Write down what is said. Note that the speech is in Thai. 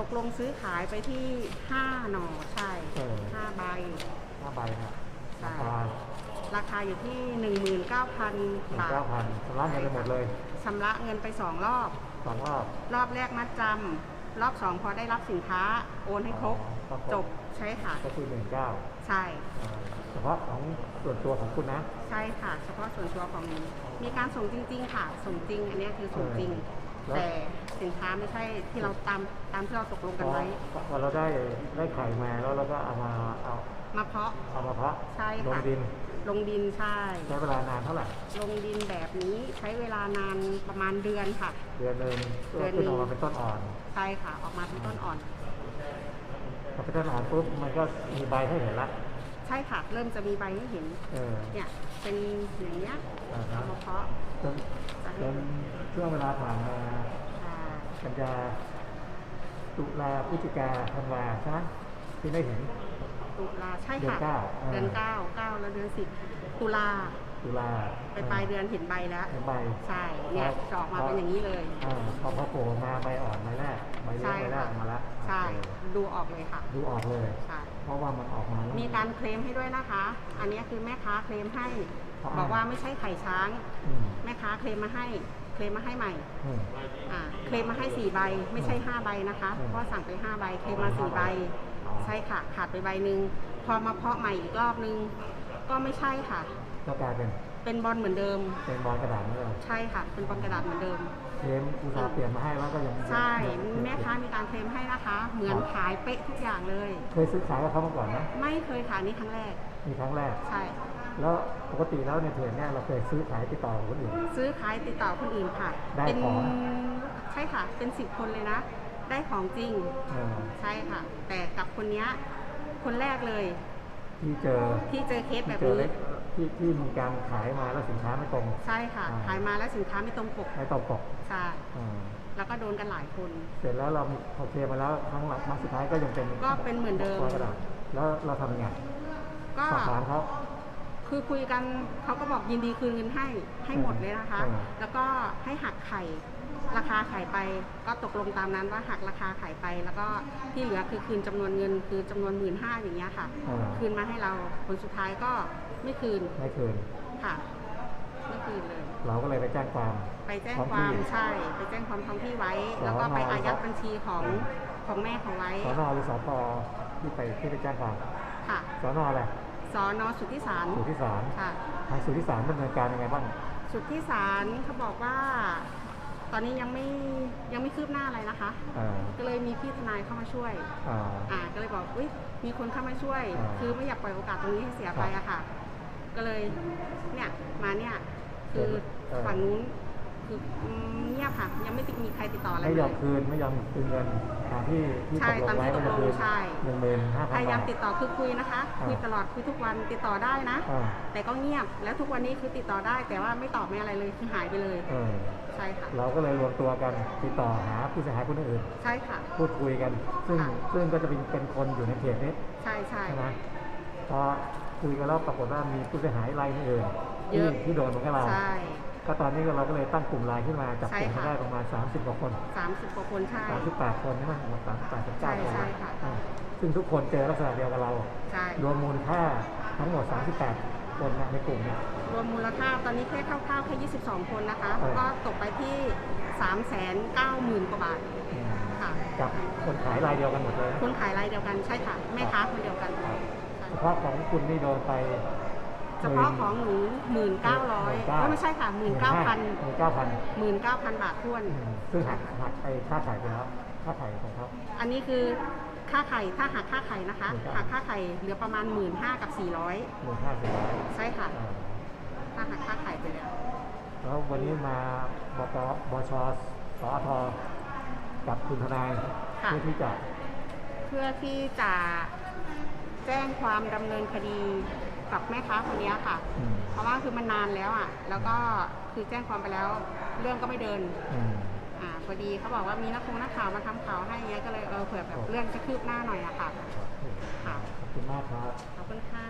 ตกลงซื้อขายไปที่ 5 หน่อใช่เออ 5ใบห้าใบเนี่ยใช่ราคาราคาอยู่ที่ 19,000หนึ่งบาทเก้าพันชำระเงินไปหมดเลยชำระเงินไป 2 รอบ สองรอบ รอบแรกมัดจำรอบ 2 พอได้รับสินค้าโอนให้ครบ อ๋อก็ครบจบใช่ค่ะ ก็คือหนึ่งเก้าใช่ เฉพาะของส่วนตัวของคุณนะ ใช่ค่ะ เฉพาะส่วนตัวของนี้ มีการส่งจริง ๆ ค่ะ ส่งจริง อันเนี้ยคือส่งจริง แล้ว แต่ สินค้าไม่ใช่ที่เราตามตามที่เราตกลงพกันอไว้ พอเราได้ได้ไข่มาแล้วเราก็เอามาเอามาเพาะ เอามาเพาะใช่ลงค่ะ ดินลงดินใช่ ใช้เวลานานเท่าไหร่ลงดินแบบนี้ใช้เวลานานประมาณเดือนค่ะ เดือนหนึ่งเดือนหนึ่ขึ้นง ออกมาเป็นต้นอ่อนใช่ค่ะ ออกมาเป็นต้นอ่อน พอเป็นต้นอ่อนปุ๊บมันก็มีใบให้เห็นละใช่ค่ะ เริ่มจะมีใบให้เห็น เออเนี่ย เป็นอย่างเนี้ยอ่าฮะเอามาเพาะจนจนช่วงเวลาผ่านมาอ่า กันยาตุลาพฤศจิกาธันวาใช่ไหมที่ได้เห็น ตุลาใช่เดือนค่ะเก้าอ่าเดือนเก้าเก้าแล้วเดือนสิบตุลาตุลาไปปลายเดือนเห็นใบแล้วเห็นใบใช่เนี่ยจะออกมาเป็นอย่างนี้เลยอ่าพอพอโผล่มาใบอ่อนใบแรกใบเล็กใช่ใบแรกค่ะออกมาแล้วใช่โอเคดูออกเลยค่ะ ดูออกเลยใช่เพราะว่ามันออกมาแล้วมีการเคลมให้ด้วยนะคะ อันนี้คือแม่ค้าเคลมให้อ๋อบอกว่าไม่ใช่ไข่ช้างอืมแม่ค้าเคลมมาให้เค ลมมาให้ใหม่อืม อ่าเคลมมาให้สี่ใบไม่ใช่ห้าใบนะคะอืม เพราะสั่งไปห้าใบเคลมมาสี่ใบอ๋อใช่ค่ะ ขาดไปใบหนึ่งพอมาเพาะใหม่อีกรอบนึง ก็ไม่ใช่ค่ะ ก็กลายเป็นเป็นบอลเหมือนเดิม เป็นบอลกระดาษนี่เลยใช่ค่ะ เป็นบอลกระดาษเหมือนเดิม เคลมอุตสาห์เปลี่ยนมาให้แล้วก็ยังใช่ ยังแม่ค้ามีการเคลมให้นะคะ เหมือนขายเป๊ะทุกอย่างเลย เคยซื้อขายกับเขามาก่อนไหมไม่เคยขายนี่ครั้งแรก มีครั้งแรก ใช่ แล้วปกติแล้วในเพจเนี่ยเราเคยซื้อขายติดต่อกับคนอื่น ซื้อขายติดต่อคนอื่นค่ะได้เป็นของ ใช่ค่ะ เป็นสิบคนเลยนะ ได้ของจริง เออใช่ค่ะ แต่กับคนเนี้ยคนแรกเลยที่เจอที่เจอเคสแบบที่เจอนี้ เล็กที่ที่มีการขายมาแล้วสินค้าไม่ตรง ใช่ค่ะ อ่า ขายมาแล้วสินค้าไม่ตรงปกไม่ตรงปกใช่อ่าแล้วก็โดนกันหลายคน เสร็จแล้วเราพอเคลมมาแล้วครั้งหลังมาสุดท้ายก็ยังเป็นก็เป็นเหมือนเดิมบอลกระดาษแล้วเราทำยังไงก็สอบถามเขา คือคุยกันเขาก็บอกยินดีคืนเงินให้ให้หมดเลยนะคะอืมแล้วก็ให้หักไข่ราคาไข่ไปก็ตกลงตามนั้นว่าหักราคาไข่ไป แล้วก็ที่เหลือคือคืนจำนวนเงินคือจำนวนหมื่นห้าอย่างเงี้ยค่ะอ่าคืนมาให้เราผลสุดท้ายก็ไม่คืนไม่คืนค่ะไม่คืนเลย เราก็เลยไปแจ้งความ ไปแจ้งท้องคที่วามใช่ ไปแจ้งความท้องที่ไว้สอนอแล้วก็ไปอายัดบัญชีของอืมของแม่เขาไว้สอนอหรือสพที่ไปที่ไปแจ้งความค่ะสอนออะไร สอนอสุทธิสารสุทธิสารค่ะ ทางสุทธิสารดำเนินการยังไงบ้าง สุทธิสารเขาบอกว่า ตอนนี้ยังไม่ยังไม่คืบหน้าอะไรนะคะ อ่า ก็เลยมีพี่ทนายเข้ามาช่วย อ่า อ่าก็เลยบอกอุ้ยมีคนเข้ามาช่วย อ่าคือไม่อยากปล่อยโอกาสตรงนี้ให้เสียไปอะค่ะ ก็เลยเนี่ยมาเนี่ยคือเออ ฝั่งนู้นคืออืม เงียบค่ะ ยังไม่ติดมีใครติดต่ออะไรไม่เลยอมคืนไม่ยอมคืนเงินตามที่ที่ใช่ตกลงไว้ตามที่ก็จะคืนตกลงใช่ หนึ่งหมื่นห้าพันพยายาบามท ติดต่อคือคุยนะคะ อ่าคุยตลอดคุยทุกวันติดต่อได้นะ อ่าแต่ก็เงียบแล้วทุกวันนี้คือติดต่อได้ แต่ว่าไม่ตอบไม่อะไรเลยคือหายไปเลย เออใช่ค่ะ เราก็เลยรวมตัวกันติดต่อหาผู้เสียหายคนอื่น ใช่ค่ะ พูดคุยกัน ซึ่งค่ะ ซึ่งก็จะเป็นเป็นคนอยู่ในเพจนี้ใช่ใช่ ใช่ไหมพอคุยกันแล้วปรากฏว่ามีผู้เสียหายรายอื่นเยที่อะ ที่โดนเหมือนกับเรา ใช่ ก็ตอนนี้ก็เราก็เลยตั้งกลุ่มไลน์ขึ้นมาจับกลุ่มใช่ค่ะได้ประมาณ 30กว่าคนสามสิบกว่าคนใช่38คนใช่ไหมหมด38ใช่39คนใช่ค่ะอ่าซึ่งทุกคนเจอลักษณะเดียวกับเราใช่รวมมูลค่าทั้งหมด 38 คนนะในกลุ่มเนี่ยรวมมูลค่าตอนนี้แค่คร่าวๆแค่22 คนนะคะเออก็ตกไปที่ 3 9 0 0 0 0กว่าบาทอืมค่ะกับคนขายรายเดียวกันหมดเลยคนขายรายเดียวกันใช่ค่ะแม่ค้าคนเดียวกันใช่เฉพาะของคุณนี่โดนไป เฉพาะของหนู1,900ไม่ใช่ค่ะ19,000หมื่นเก้าพัน19,000บาทท้วน ซึ่งหักหักไปค่าขายไปแล้วค่าขายของเขาอันนี้คือค่าไข่ถ้าหักค่าไข่นะคะหมื่นเก้าหักค่าไข่เหลือประมาณ1 5ื่นกับ400หมื่นห้าสิบร้อยใช่ค่ะ ถ้าหักค่าไข่ไปแล้ว แล้ววันนี้มาบกบชสอทกับคุณทนายค่ะเพื่อที่จะ เพื่อที่จะแจ้งความดำเนินคดี กับแม่ค้าคนนี้ค่ะ อืมเพราะว่าคือมันนานแล้วอะ แล้วก็คือแจ้งความไปแล้ว เรื่องก็ไม่เดิน อืม อ่าพอดีเขาบอกว่ามีนักคงนักข่าวมาทำข่าวให้เงี้ยก็เลยเออเผื่อแบบเรื่องจะคืบหน้าหน่อยอะค่ะค่ะขอบคุณมากครับ ขอบคุณค่ะ